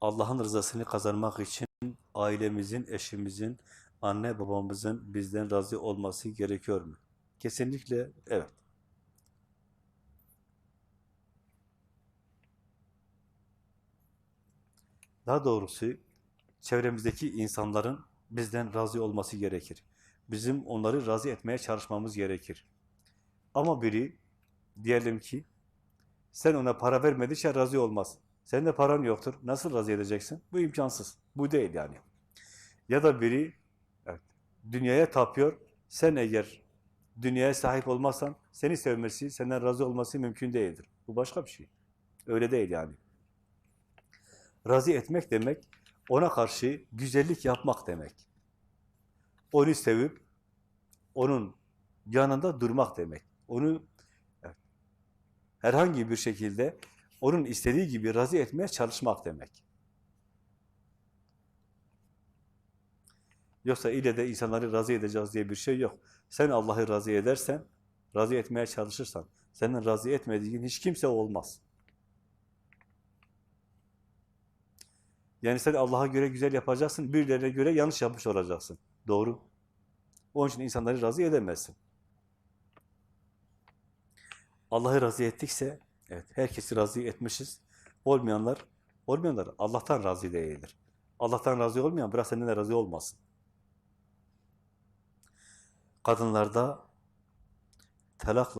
Allah'ın rızasını kazanmak için ailemizin, eşimizin, anne babamızın bizden razı olması gerekiyor mu? Kesinlikle evet. Daha doğrusu çevremizdeki insanların bizden razı olması gerekir. Bizim onları razı etmeye çalışmamız gerekir. Ama biri diyelim ki sen ona para vermedikçe razı olmaz. Senin de paran yoktur. Nasıl razı edeceksin? Bu imkansız. Bu değil yani. Ya da biri evet, dünyaya tapıyor. Sen eğer dünyaya sahip olmazsan seni sevmesi, senden razı olması mümkün değildir. Bu başka bir şey. Öyle değil yani. Razı etmek demek, ona karşı güzellik yapmak demek. Onu sevip, onun yanında durmak demek. Onu evet, herhangi bir şekilde onun istediği gibi razı etmeye çalışmak demek. Yoksa ile de insanları razı edeceğiz diye bir şey yok. Sen Allah'ı razı edersen, razı etmeye çalışırsan, senin razı etmediğin hiç kimse olmaz. Yani sen Allah'a göre güzel yapacaksın, birilerine göre yanlış yapmış olacaksın. Doğru. Onun için insanları razı edemezsin. Allah'ı razı ettikse, evet herkesi razı etmişiz. Olmayanlar, olmayanlar Allah'tan razı değildir. Allah'tan razı olmayan bırak senden de razı olmasın. Kadınlarda talakla